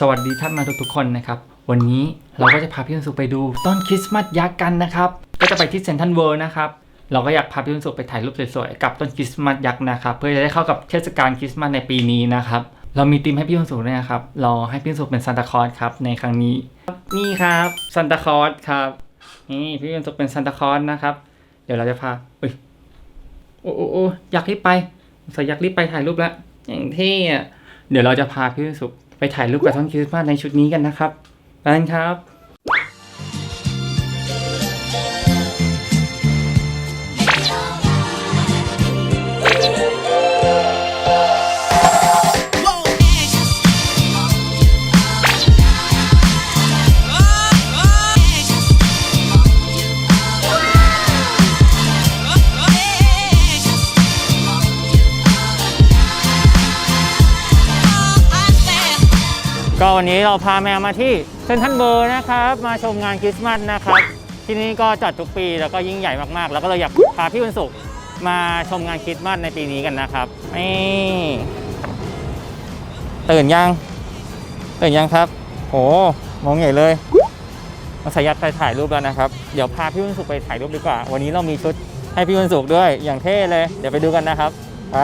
สวัสดีท่านมาทุกๆคนนะครับ วันนี้เราก็จะพาพี่วันสุไปดูต้นคริสต์มาสยักษ์กันนะครับ ก็จะไปที่เซนทรัลเวิลด์นะครับ เราก็อยากพาพี่วันสุไปถ่ายรูปสวยๆกับต้นคริสต์มาสยักษ์นะครับ เพื่อจะได้เข้ากับเทศกาลคริสต์มาสในปีนี้นะครับ เรามีธีมให้พี่วันสุด้วยนะครับ เราให้พี่วันสุเป็นซานตาคลอสครับในครั้งนี้ นี่ครับซานตาคลอสครับนี่พี่วันสุเป็นซานตาคลอสนะครับ เดี๋ยวเราจะพาอุ้ยโอ้โอ้อยากรีบไปสงสัยอยากรีบไปถ่ายรูปแล้วอย่างเท่เดี๋ยวเราจะพาพี่วิสุ ไปถ่ายรูปกับต้นคริสต์มาสในชุดนี้กันนะครับไปกันครับ ก็วันนี้เราพาแมวมาที่เซนทรัลเบอร์นะครับ มาชมงานคริสต์มาสนะครับ ที่นี่ก็จัดทุกปีแล้วก็ยิ่งใหญ่มากๆ แล้วก็เลยอยากพาพี่วันศุกร์มาชมงานคริสต์มาสในปีนี้กันนะครับนี่ตื่นยังตื่นยังครับโหมองใหญ่เลยมาสายัดไปถ่ายรูปแล้วนะครับ เดี๋ยวพาพี่วันศุกร์ไปถ่ายรูปดีกว่า วันนี้เรามีชุดให้พี่วันศุกร์ด้วยอย่างเท่เลย เดี๋ยวไปดูกันนะครับไป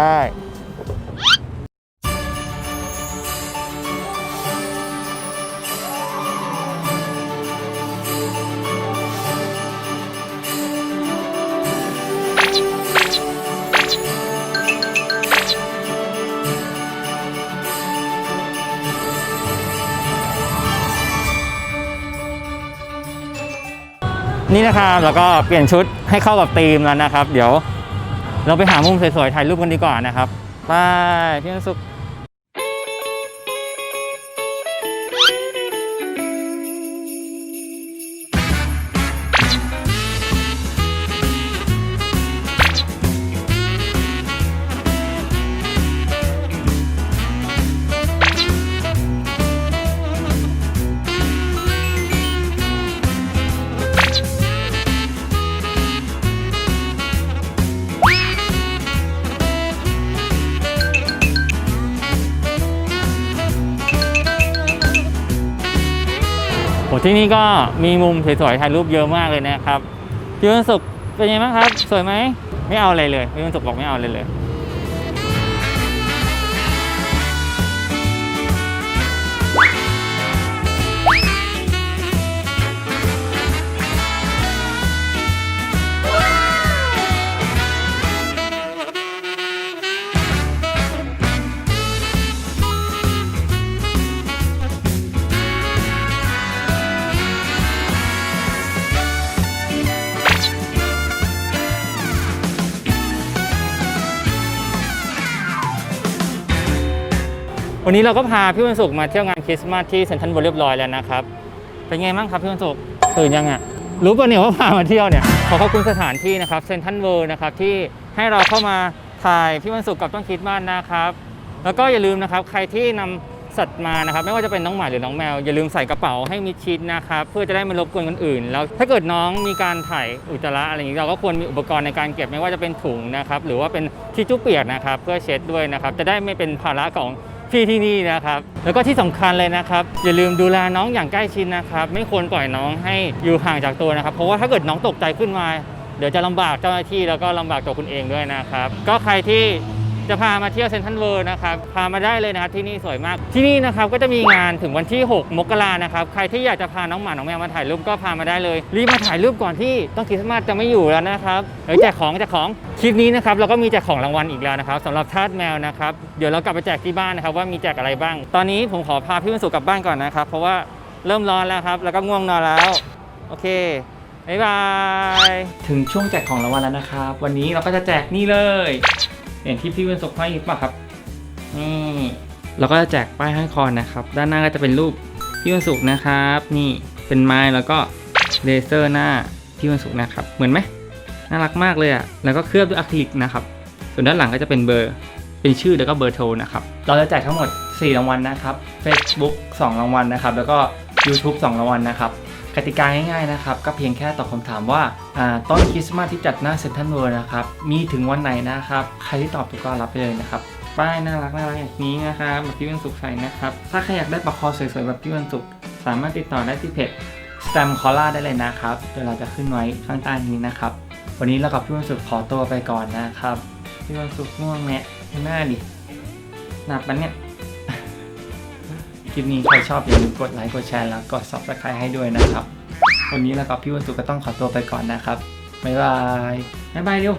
นี่นะครับแล้วก็เปลี่ยนชุดให้เข้ากับธีมแล้วนะครับ เดี๋ยวเราไปหามุมสวยๆถ่ายรูปกันดีกว่านะครับไปพี่นสุข โหที่นี่ก็มีมุมสวยๆถ่ายรูปเยอะมากเลยนะครับพี่วันศุกร์เป็นยังไงบ้างครับ สวยไหม ไม่เอาอะไรเลยพี่วันศุกร์บอกไม่เอาอะไรเลย วันนี้เราก็พาพี่วันศุกร์มาเที่ยวงานคริสต์มาสที่เซนทรัลเวิลด์เรียบร้อยแล้วนะครับ เป็นไงบ้างครับพี่วันศุกร์ตื่นยังอะรู้ป่ะเนี่ยว่าพามาเที่ยวเนี่ยขอขอบคุณสถานที่นะครับเซนทรัลเวิลด์นะครับที่ให้เราเข้ามาถ่ายพี่วันศุกร์กับต้นคริสต์มาสนะครับ แล้วก็อย่าลืมนะครับใครที่นำสัตว์มานะครับไม่ว่าจะเป็นน้องหมาหรือน้องแมว อย่าลืมใส่กระเป๋าให้มิดชิดนะครับเพื่อจะได้ไม่รบกวนคนอื่น แล้วถ้าเกิดน้องมีการถ่ายอุจจาระอะไรอย่างนี้เราก็ควรมีอุปกรณ์ในการเก็บไม่ว่าจะเป็นถุงนะครับหรือว่าเป็นทิชชู่เปียกนะครับเพื่อเช็ดด้วยนะครับจะได้ไม่เป็นภาระของ พี่ที่นี่นะครับ แล้วก็ที่สำคัญเลยนะครับ อย่าลืมดูแลน้องอย่างใกล้ชิดนะครับ ไม่ควรปล่อยน้องให้อยู่ห่างจากตัวนะครับ เพราะว่าถ้าเกิดน้องตกใจขึ้นมา เดี๋ยวจะลำบากเจ้าหน้าที่แล้วก็ลำบากตัวคุณเองด้วยนะครับ ก็ใครที่ จะพามาเที่ยวเซนทรัลเวิลด์นะครับ พามาได้เลยนะครับที่นี่สวยมาก ที่นี่นะครับก็จะมีงานถึงวันที่ 6 มกรานะครับ ใครที่อยากจะพาน้องหมา น้องแมวมาถ่ายรูปก็พามาได้เลย รีบมาถ่ายรูปก่อนที่ต้องคริสต์มาสจะไม่อยู่แล้วนะครับเฮ้ยแจกของแจกของ คลิปนี้นะครับเราก็มีแจกของรางวัลอีกแล้วนะครับสำหรับทาสแมวนะครับ เดี๋ยวเรากลับไปแจกที่บ้านนะครับว่ามีแจกอะไรบ้าง ตอนนี้ผมขอพาพี่วันศุกลับบ้านก่อนนะครับ เพราะว่าเริ่มร้อนแล้วครับ แล้วก็ง่วงนอนแล้ว โอเคบ๊ายบาย ถึงช่วงแจกของรางวัลแล้วนะครับ วันนี้เราก็จะแจกนี่เลย อย่างที่พี่วิสุให้หรือเปล่าครับนี่เราก็จะแจกป้ายห้อยคอนะครับ ด้านหน้าก็จะเป็นรูปพี่วันศุกร์นะครับ นี่เป็นไม้แล้วก็เลเซอร์หน้าพี่วันศุกร์นะครับ เหมือนไหมน่ารักมากเลยอะ่ะแล้วก็เคลือบด้วยอะคริลิกนะครับส่วนด้านหลังก็จะเป็นเบอร์เป็นชื่อแล้วก็เบอร์โทรนะครับเราจะแจกทั้งหมด 4 รางวัลนะครับ Facebook 2 รางวัลนะครับ แล้วก็ YouTube 2 รางวัลนะครับ กติกาง่ายๆนะครับ ก็เพียงแค่ตอบคำถามว่าต้นคริสต์มาสที่จัดหน้าเซ็นทรัลเวิลด์นะครับ มีถึงวันไหนนะครับ ใครที่ตอบถูกก็รับไปเลยนะครับ ป้ายน่ารักน่ารักอย่างนี้นะครับแบบพี่วันศุกร์ใส่นะครับ ถ้าใครอยากได้ปลอกคอสวยๆแบบพี่วันศุกร์สามารถติดต่อได้ที่เพจ s t a m c o l l a ได้เลยนะครับ เดี๋ยวเราจะขึ้นไว้ข้างใต้นี้นะครับ วันนี้เรากับพี่วันศุกร์ขอตัวไปก่อนนะครับ พี่วันศุกร์ง่วงแนะหน้าดิหนับมันเนี่ย คลิปนี้ใครชอบอย่าลืมกดไลค์กดแชร์แล้วกด subscribe ให้ด้วยนะครับ วันนี้แล้วก็พี่วันตุก็ต้องขอตัวไปก่อนนะครับบ๊ายบายบ๊ายบายเร็ว